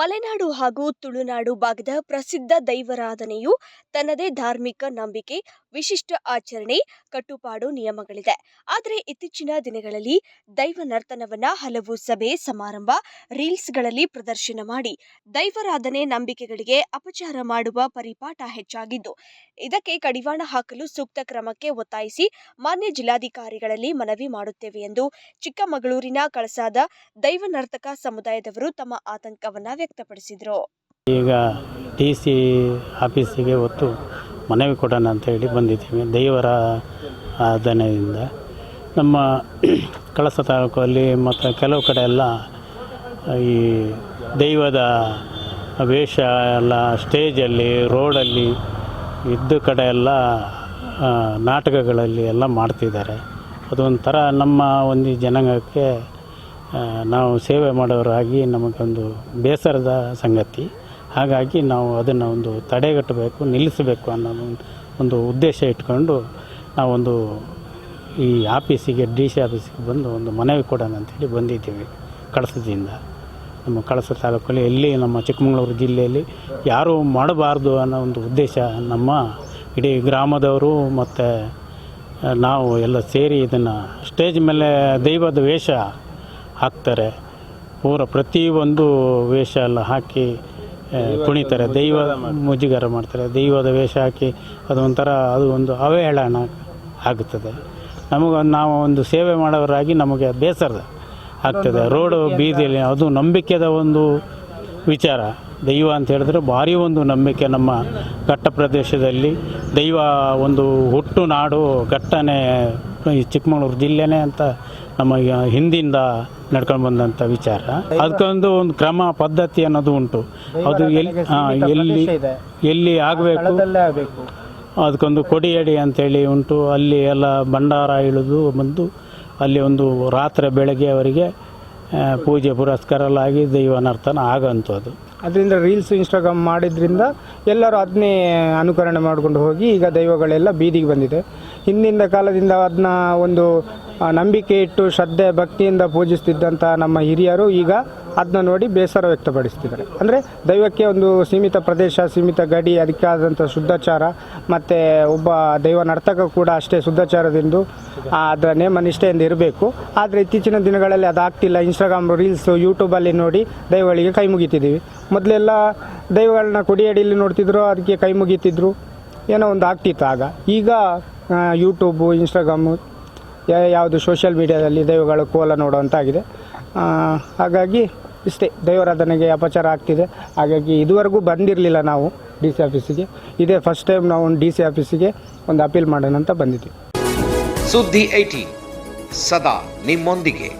ಮಲೆನಾಡು ಹಾಗೂ ತುಳುನಾಡು ಭಾಗದ ಪ್ರಸಿದ್ಧ ದೈವಾರಾಧನೆಯು ತನ್ನದೇ ಧಾರ್ಮಿಕ ನಂಬಿಕೆ ವಿಶಿಷ್ಟ ಆಚರಣೆ, ಕಟ್ಟುಪಾಡು ನಿಯಮಗಳಿದೆ. ಆದರೆ ಇತ್ತೀಚಿನ ದಿನಗಳಲ್ಲಿ ದೈವ ನರ್ತನವನ್ನ ಹಲವು ಸಭೆ, ಸಮಾರಂಭ, ರೀಲ್ಸ್ಗಳಲ್ಲಿ ಪ್ರದರ್ಶನ ಮಾಡಿ ದೈವರಾಧನೆ ನಂಬಿಕೆಗಳಿಗೆ ಅಪಚಾರ ಮಾಡುವ ಪರಿಪಾಠ ಹೆಚ್ಚಾಗಿದ್ದು, ಇದಕ್ಕೆ ಕಡಿವಾಣ ಹಾಕಲು ಸೂಕ್ತ ಕ್ರಮಕ್ಕೆ ಒತ್ತಾಯಿಸಿ ಮಾನ್ಯ ಜಿಲ್ಲಾಧಿಕಾರಿಗಳಲ್ಲಿ ಮನವಿ ಮಾಡುತ್ತೇವೆ ಎಂದು ಚಿಕ್ಕಮಗಳೂರಿನ ಕಳಸಾದ ದೈವ ನರ್ತಕ ಸಮುದಾಯದವರು ತಮ್ಮ ಆತಂಕವನ್ನ ವ್ಯಕ್ತಪಡಿಸಿದರು. ಈಗ ಡಿ ಸಿ ಆಫೀಸಿಗೆ ಹೊತ್ತು ಮನವಿ ಕೊಡೋಣ ಅಂತ ಹೇಳಿ ಬಂದಿದ್ದೀವಿ. ದೇವರ ಆರಾಧನೆಯಿಂದ. ನಮ್ಮ ಕಳಸ ತಾಲೂಕಲ್ಲಿ ಮತ್ತು ಕೆಲವು ಕಡೆ ಎಲ್ಲ ಈ ದೈವದ ವೇಷ ಎಲ್ಲ ಸ್ಟೇಜಲ್ಲಿ, ರೋಡಲ್ಲಿ ಇದ್ದ ಕಡೆ ಎಲ್ಲ ನಾಟಕಗಳಲ್ಲಿ ಎಲ್ಲ ಮಾಡ್ತಿದ್ದಾರೆ. ಅದೊಂಥರ ನಮ್ಮ ಒಂದು ಜನಾಂಗಕ್ಕೆ ನಾವು ಸೇವೆ ಮಾಡೋರಾಗಿ ನಮಗೊಂದು ಬೇಸರದ ಸಂಗತಿ. ಹಾಗಾಗಿ ನಾವು ಅದನ್ನು ಒಂದು ತಡೆಗಟ್ಟಬೇಕು, ನಿಲ್ಲಿಸಬೇಕು ಅನ್ನೋ ಒಂದು- ಉದ್ದೇಶ ಇಟ್ಕೊಂಡು ನಾವೊಂದು ಈ ಆಫೀಸಿಗೆ, ಡಿ ಸಿ ಆಫೀಸಿಗೆ ಬಂದು ಒಂದು ಮನವಿ ಕೊಡೋಣ ಅಂತೇಳಿ ಬಂದಿದ್ದೀವಿ ಕಳಸದಿಂದ ನಮ್ಮ ಕಳಸ ತಾಲೂಕಲ್ಲಿ ಎಲ್ಲಿ ನಮ್ಮ ಚಿಕ್ಕಮಗಳೂರು ಜಿಲ್ಲೆಯಲ್ಲಿ ಯಾರೂ ಮಾಡಬಾರ್ದು ಅನ್ನೋ ಒಂದು ಉದ್ದೇಶ ನಮ್ಮ ಇಡೀ ಗ್ರಾಮದವರು ಮತ್ತು ನಾವು ಎಲ್ಲ ಸೇರಿ ಇದನ್ನು ಸ್ಟೇಜ್ ಮೇಲೆ ದೈವದ ವೇಷ ಹಾಕ್ತಾರೆ. ಪೂರ ಪ್ರತಿಯೊಂದು ವೇಷ ಎಲ್ಲ ಹಾಕಿ ಕುಣಿತಾರೆ, ದೈವ ಮುಜುಗರ ಮಾಡ್ತಾರೆ, ದೈವದ ವೇಷ ಹಾಕಿ ಅದೊಂಥರ ಅದು ಒಂದು ಅವಹೇಳನ ಆಗುತ್ತದೆ. ನಮಗೆ ನಾವು ಒಂದು ಸೇವೆ ಮಾಡೋರಾಗಿ ನಮಗೆ ಬೇಸರದ ಆಗ್ತದೆ. ರೋಡು ಬೀದಿಯಲ್ಲಿ ಅದು ನಂಬಿಕೆದ ಒಂದು ವಿಚಾರ. ದೈವ ಅಂತ ಹೇಳಿದ್ರೆ ಭಾರಿ ಒಂದು ನಂಬಿಕೆ ನಮ್ಮ ಘಟ್ಟ ಪ್ರದೇಶದಲ್ಲಿ. ದೈವ ಒಂದು ಹುಟ್ಟು ನಾಡು ಘಟ್ಟನೆ ಚಿಕ್ಕಮಗಳೂರು ಜಿಲ್ಲೆನೇ ಅಂತ ನಮಗೆ ಹಿಂದಿಂದ ನಡ್ಕೊಂಡು ಬಂದಂಥ ವಿಚಾರ. ಅದಕ್ಕೊಂದು ಒಂದು ಕ್ರಮ ಪದ್ಧತಿ ಅನ್ನೋದು ಉಂಟು. ಅದು ಎಲ್ಲಿ ಎಲ್ಲಿ ಎಲ್ಲಿ ಆಗಬೇಕು? ಅದಕ್ಕೊಂದು ಕೊಡಿಯಡಿ ಅಂತೇಳಿ ಉಂಟು. ಅಲ್ಲಿ ಎಲ್ಲ ಭಂಡಾರ ಇಳಿದು ಬಂದು ಅಲ್ಲಿ ಒಂದು ರಾತ್ರಿ ಬೆಳಗ್ಗೆ ಅವರಿಗೆ ಪೂಜೆ ಪುರಸ್ಕಾರ ಎಲ್ಲ ಆಗಿ ದೈವ ನರ್ತನ ಅದು. ಅದರಿಂದ ರೀಲ್ಸ್ ಇನ್ಸ್ಟಾಗ್ರಾಮ್ ಮಾಡಿದ್ರಿಂದ ಎಲ್ಲರೂ ಅದನ್ನೇ ಅನುಕರಣೆ ಮಾಡಿಕೊಂಡು ಹೋಗಿ ಈಗ ದೈವಗಳೆಲ್ಲ ಬೀದಿಗೆ ಬಂದಿದೆ. ಹಿಂದಿನ ಕಾಲದಿಂದ ಅದನ್ನ ಒಂದು ನಂಬಿಕೆ ಇಟ್ಟು ಶ್ರದ್ಧೆ, ಭಕ್ತಿಯಿಂದ ಪೂಜಿಸ್ತಿದ್ದಂಥ ನಮ್ಮ ಹಿರಿಯರು ಈಗ ಅದನ್ನ ನೋಡಿ ಬೇಸರ ವ್ಯಕ್ತಪಡಿಸ್ತಿದ್ದಾರೆ. ಅಂದರೆ ದೈವಕ್ಕೆ ಒಂದು ಸೀಮಿತ ಪ್ರದೇಶ, ಸೀಮಿತ ಗಡಿ ಅದಕ್ಕಾದಂಥ ಶುದ್ಧಾಚಾರ, ಮತ್ತು ಒಬ್ಬ ದೈವ ನರ್ತಕ ಕೂಡ ಅಷ್ಟೇ ಶುದ್ಧಾಚಾರದಿಂದ ಅದರ ನೇಮ ನಿಷ್ಠೆಯಿಂದ ಇರಬೇಕು. ಆದರೆ ಇತ್ತೀಚಿನ ದಿನಗಳಲ್ಲಿ ಅದಾಗ್ತಿಲ್ಲ. ಇನ್ಸ್ಟಾಗ್ರಾಮ್ ರೀಲ್ಸು ಯೂಟ್ಯೂಬಲ್ಲಿ ನೋಡಿ ದೈವಗಳಿಗೆ ಕೈ ಮುಗಿತಿದ್ದೀವಿ. ಮೊದಲೆಲ್ಲ ದೈವಗಳನ್ನ ಕುಡಿಯಡಿಯಲ್ಲಿ ನೋಡ್ತಿದ್ರು, ಅದಕ್ಕೆ ಕೈ ಮುಗಿತಿದ್ರು. ಏನೋ ಒಂದು ಆಗ್ತಿತ್ತು ಆಗ. ಈಗ ಯೂಟ್ಯೂಬು ಇನ್ಸ್ಟಾಗ್ರಾಮು ಯಾವುದು ಸೋಷಿಯಲ್ ಮೀಡಿಯಾದಲ್ಲಿ ದೈವಗಳ ಕೋಲ ನೋಡುವಂತಾಗಿದೆ. ಹಾಗಾಗಿ ಇಷ್ಟೇ, ದೈವಾರಾಧನೆಗೆ ಅಪಚಾರ ಆಗ್ತಿದೆ. ಹಾಗಾಗಿ ಇದುವರೆಗೂ ಬಂದಿರಲಿಲ್ಲ ನಾವು ಡಿ ಸಿ ಆಫೀಸಿಗೆ ಇದೇ ಫಸ್ಟ್ ಟೈಮ್ ನಾವು ಡಿ ಸಿ ಆಫೀಸಿಗೆ ಒಂದು ಅಪೀಲ್ ಮಾಡೋಣ ಅಂತ ಬಂದಿದ್ದೀವಿ. ಸುದ್ದಿ ಐಟಿ ಸದಾ ನಿಮ್ಮೊಂದಿಗೆ.